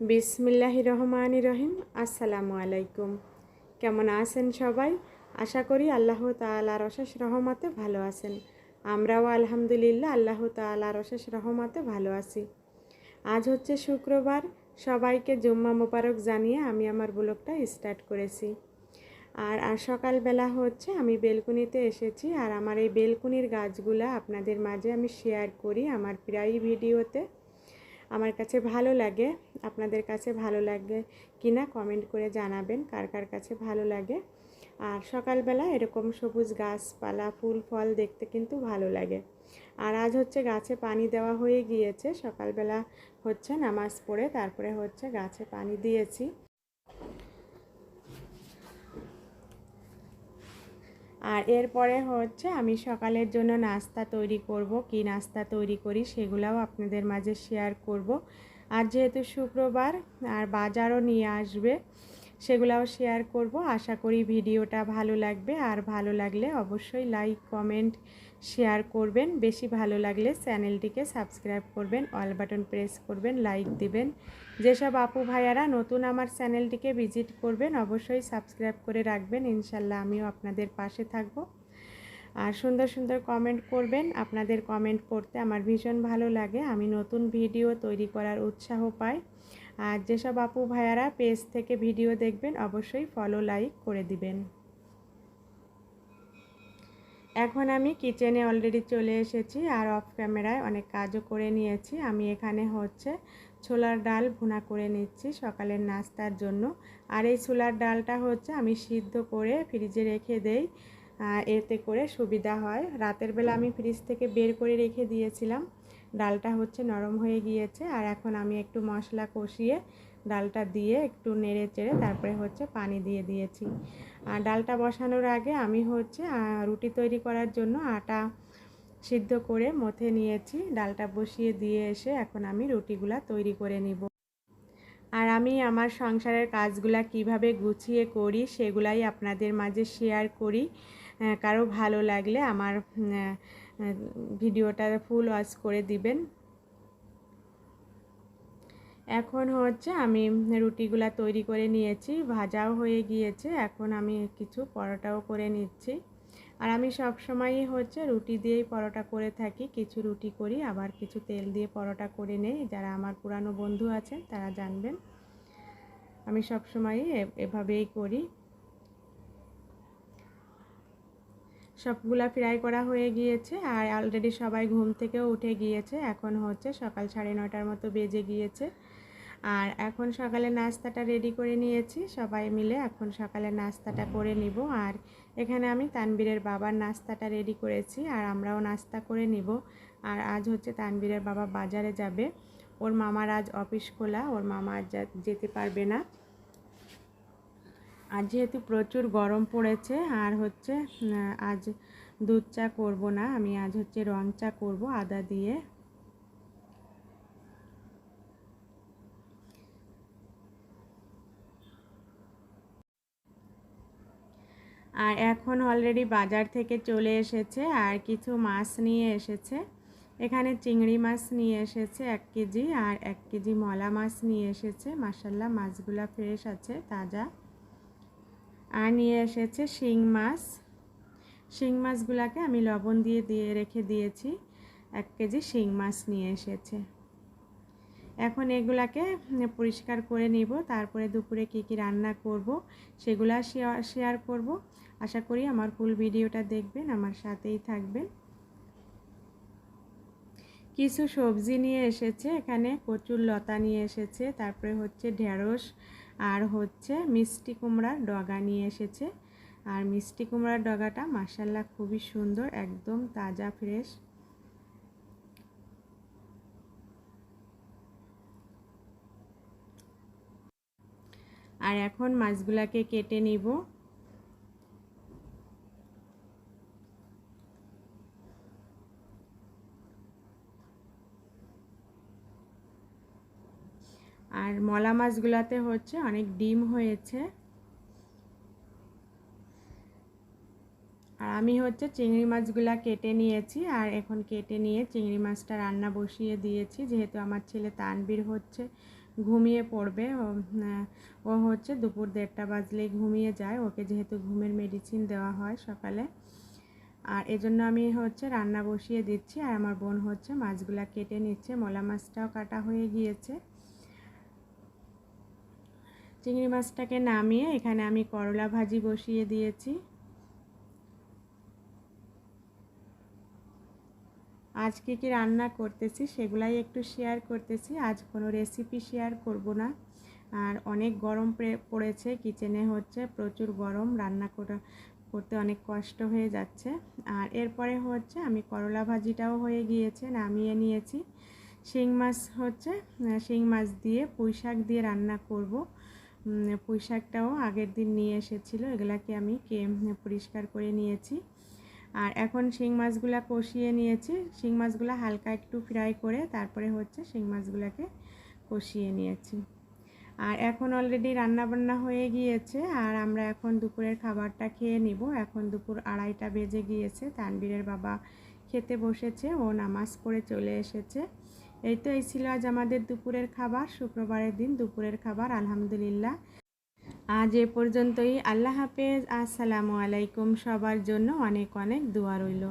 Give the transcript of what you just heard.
বিসমিল্লাহি রহমান রহিম। আসসালামু আলাইকুম। কেমন আছেন সবাই? আশা করি আল্লাহ তালার অশেষ রহমতে ভালো আছেন। আমরাও আলহামদুলিল্লাহ আল্লাহ তালার অশেষ রহমতে ভালো আছি। আজ হচ্ছে শুক্রবার। সবাইকে জুম্মা মোবারক জানিয়ে আমি আমার ব্লগটা স্টার্ট করেছি। আর আর সকালবেলা হচ্ছে আমি বেলকুনিতে এসেছি আর আমার এই বেলকুনির গাছগুলা আপনাদের মাঝে আমি শেয়ার করি আমার প্রায় ভিডিওতে। আমার কাছে ভালো লাগে, আপনাদের কাছে ভালো লাগে কি না কমেন্ট করে জানাবেন, কার কার কাছে ভালো লাগে। আর সকালবেলা এরকম সবুজ গাছপালা, ফুল, ফল দেখতে কিন্তু ভালো লাগে। আর আজ হচ্ছে গাছে পানি দেওয়া হয়ে গিয়েছে, সকালবেলা হচ্ছে নামাজ পড়ে, তারপরে হচ্ছে গাছে পানি দিয়েছি। আর এরপরে হচ্ছে আমি সকালের জন্য নাস্তা তৈরি করব, কি নাস্তা তৈরি করি সেগুলাও আপনাদের মাঝে শেয়ার করব। আর যেহেতু শুক্রবার আর বাজারও নিয়ে আসবে, সেগুলাও শেয়ার করব। আশা করি ভিডিওটা ভালো লাগবে। আর ভালো লাগলে অবশ্যই লাইক কমেন্ট শেয়ার করবেন। বেশি ভালো লাগলে চ্যানেলটিকে সাবস্ক্রাইব করবেন, অল বাটন প্রেস করবেন, লাইক দিবেন। যেসব আপু ভাইয়ারা নতুন আমার চ্যানেলটিকে ভিজিট করবেন, অবশ্যই সাবস্ক্রাইব করে রাখবেন। ইনশাল্লাহ আমিও আপনাদের পাশে থাকব। আর সুন্দর সুন্দর কমেন্ট করবেন। আপনাদের কমেন্ট পড়তে আমার ভীষণ ভালো লাগে। আমি নতুন ভিডিও তৈরি করার উৎসাহ পাই। আর যেসব আপু ভাইয়ারা পেজ থেকে ভিডিও দেখবেন, অবশ্যই ফলো, লাইক করে দিবেন। এখন আমি কিচেনে অলরেডি চলে এসেছি আর অফ ক্যামেরায় অনেক কাজও করে নিয়েছি। আমি এখানে হচ্ছে ছোলার ডাল ভুনা করে নিচ্ছি সকালের নাস্তার জন্য। আর এই ছোলার ডালটা হচ্ছে আমি সিদ্ধ করে ফ্রিজে রেখে দেই। এতে করে সুবিধা হয়। রাতের বেলা আমি ফ্রিজ থেকে বের করে রেখে দিয়েছিলাম। ডালটা হচ্ছে নরম হয়ে গিয়েছে আর এখন আমি একটু মশলা কষিয়ে ডালটা দিয়ে একটু নেড়ে চেড়ে তারপরে হচ্ছে পানি দিয়ে দিয়েছি। ডালটা বসানোর আগে আমি হচ্ছে রুটি তৈরি করার জন্য আটা সিদ্ধ করে মথে নিয়েছি। ডালটা বসিয়ে দিয়ে এসে এখন আমি রুটিগুলা তৈরি করে নিব। আর আমি আমার সংসারের কাজগুলা কীভাবে গুছিয়ে করি সেগুলাই আপনাদের মাঝে শেয়ার করি। কারও ভালো লাগলে আমার ভিডিওটা ফুল ওয়াচ করে দিবেন। এখন হচ্ছে আমি রুটিগুলা তৈরি করে নিয়েছি, ভাজাও হয়ে গিয়েছে, এখন আমি কিছু পরোটাও করে নিচ্ছি। আর আমি সব সময়ই হচ্ছে রুটি দিয়েই পরোটা করে থাকি, কিছু রুটি করি, আবার কিছু তেল দিয়ে পরোটা করে নেই, যারা আমার পুরানো বন্ধু আছেন তারা জানবেন। আমি সব সময়ই এভাবেই করি। সবগুলা ফ্রাই করা হয়ে গিয়েছে, আর অলরেডি সবাই ঘুম থেকেও উঠে গিয়েছে, এখন হচ্ছে সকাল সাড়ে নটার মতো বেজে গিয়েছে। আর এখন সকালে নাস্তাটা রেডি করে নিয়েছি। সবাই মিলে এখন সকালে নাস্তাটা করে নিব। আর এখানে আমি তানবীরের বাবার নাস্তাটা রেডি করেছি আর আমরাও নাস্তা করে নিব। আর আজ হচ্ছে তানবীরের বাবা বাজারে যাবে। ওর মামার আজ অফিস খোলা, ওর মামা আজ যেতে পারবে না। আর যেহেতু প্রচুর গরম পড়েছে, আর হচ্ছে আজ দুধ চা করব না, আমি আজ হচ্ছে রং চা করব আদা দিয়ে। আর এখন অলরেডি বাজার থেকে চলে এসেছে আর কিছু মাছ নিয়ে এসেছে। এখানে চিংড়ি মাছ নিয়ে এসেছে এক কেজি আর এক কেজি মলা মাছ নিয়ে এসেছে। মাসাল্লাহ মাছগুলা ফ্রেশ আছে, তাজা। আর নিয়ে এসেছে শিং মাছ। শিং মাছগুলাকে আমি লবণ দিয়ে দিয়ে রেখে দিয়েছি। এক কেজি শিং মাছ নিয়ে এসেছে। এখন এগুলাকে পরিষ্কার করে নিব। তারপরে দুপুরে কি কি রান্না করব সেগুলা শেয়ার করব। আশা করি আমার ফুল ভিডিওটা দেখবেন, আমার সাথেই থাকবেন। কিছু সবজি নিয়ে এসেছে, এখানে কচুর লতা নিয়ে এসেছে, তারপরে হচ্ছে ঢেঁড়স আর হচ্ছে মিষ্টি কুমড়ার ডগা নিয়ে এসেছে। আর মিষ্টি কুমড়ার ডগাটা মাসাল্লাহ খুবই সুন্দর, একদম তাজা ফ্রেশ আর এখন মাছগুলাকে কেটে নিব। আর মলা মাছগুলাতে হচ্ছে অনেক ডিম হয়েছে। আর আমি হচ্ছে চিংড়ি মাছগুলা কেটে নিয়েছি আর এখন কেটে নিয়ে চিংড়ি মাছটা রান্না বসিয়ে দিয়েছি, যেহেতু আমার ছেলে তানবির হচ্ছে ঘুমিয়ে পড়বে। ও হচ্ছে দুপুর দেড়টা বাজলেই ঘুমিয়ে যায়। ওকে যেহেতু ঘুমের মেডিসিন দেওয়া হয় সকালে। আর এজন্য আমি হচ্ছে রান্না বসিয়ে দিচ্ছি। আর আমার বোন হচ্ছে মাছগুলা কেটে নিচ্ছে। মলা মাছটাও কাটা হয়ে গিয়েছে। চিংড়ি মাছটাকে নামিয়ে এখানে আমি করলা ভাজি বসিয়ে দিয়েছি। আজ কী রান্না করতেছি সেগুলাই একটু শেয়ার করতেছি। আজ কোনো রেসিপি শেয়ার করব না। আর অনেক গরম পড়ে- পড়েছে কিচেনে হচ্ছে প্রচুর গরম, রান্না করা, করতে অনেক কষ্ট হয়ে যাচ্ছে। আর এরপরে হচ্ছে আমি করলা ভাজিটাও হয়ে গিয়েছে, নামিয়ে নিয়েছি। শিং মাছ হচ্ছে শিং মাছ দিয়ে পুঁই শাক দিয়ে রান্না করব। পুঁই শাকটাও আগের দিন নিয়ে এসেছিল, এগুলাকে আমি কে, পরিষ্কার করে নিয়েছি। আর এখন শিং মাছগুলো কষিয়ে নিয়েছি। শিং মাছগুলো হালকা একটু ফ্রাই করে তারপরে হচ্ছে শিং মাছগুলোকে কষিয়ে নিয়েছি। আর এখন অলরেডি রান্না বান্না হয়ে গিয়েছে আর আমরা এখন দুপুরের খাবারটা খেয়ে নিব। এখন দুপুর আড়াইটা বেজে গিয়েছে। তানবীরের বাবা খেতে বসেছে, ও নামাজ পড়ে চলে এসেছে। এই তো, এই ছিল আজ আমাদের দুপুরের খাবার। শুক্রবারের দিন দুপুরের খাবার, আলহামদুলিল্লাহ। আজ এ পর্যন্তই। আল্লাহ হাফেজ। আসসালামু আলাইকুম। সবার জন্য অনেক অনেক দোয়া রইল।